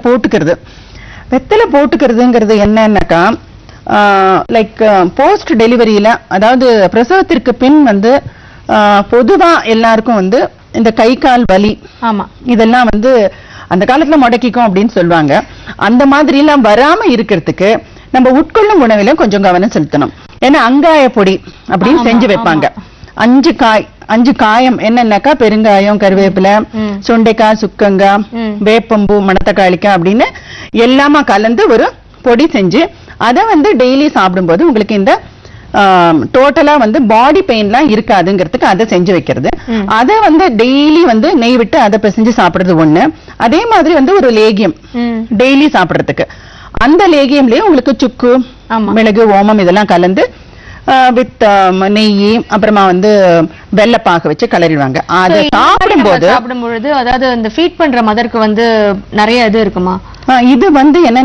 போட்டுக்கிறது. வெத்தலை போட்டுக்கிறதுங்கிறது என்னன்னாக்கா லைக் போஸ்ட் டெலிவரியில அதாவது பிரசவத்திற்கு பின் வந்து ஆஹ், பொதுவா எல்லாருக்கும் வந்து இந்த கை கால் வலி ஆமா. இதெல்லாம் வந்து அந்த காலத்துல முடக்கிக்கும் அப்படின்னு சொல்லுவாங்க. அந்த மாதிரி எல்லாம் வராம இருக்கிறதுக்கு நம்ம உட்கொள்ளும் உணவில கொஞ்சம் கவனம் செலுத்தணும். ஏன்னா அங்காய பொடி அப்படின்னு செஞ்சு வைப்பாங்க. அஞ்சு காய் அஞ்சு காயம் என்னன்னாக்கா பெருங்காயம் கருவேப்பிலை. சுண்டைக்காய் சுக்கங்காய். வேப்பம்பூ மணத்தக்காளிக்காய் அப்படின்னு எல்லாமா கலந்து ஒரு பொடி செஞ்சு அதை வந்து டெய்லி சாப்பிடும்போது உங்களுக்கு இந்த டோட்டலா வந்து பாடி பெயின்லாம் இருக்காதுங்கிறதுக்கு அதை செஞ்சு வைக்கிறது. அதை வந்து டெய்லி வந்து நெய் விட்டு அதை பிசைஞ்சு சாப்பிடுறது ஒண்ணு அதே மாதிரி வந்து ஒரு லேகியம் டெய்லி சாப்பிடுறதுக்கு அந்த லேகியம்லயே உங்களுக்கு சுக்கு. மிளகு ஓமம் இதெல்லாம் கலந்து வித் நெய் அப்புறமா வந்து வெள்ளப்பாக வச்சு கிளறிடுவாங்க அதை சாப்பிடும்போது சாப்பிடும் பொழுது அதாவது இந்த ஃபீட் பண்ற மதருக்கு வந்து நிறைய இது இருக்குமா? இது வந்து என்ன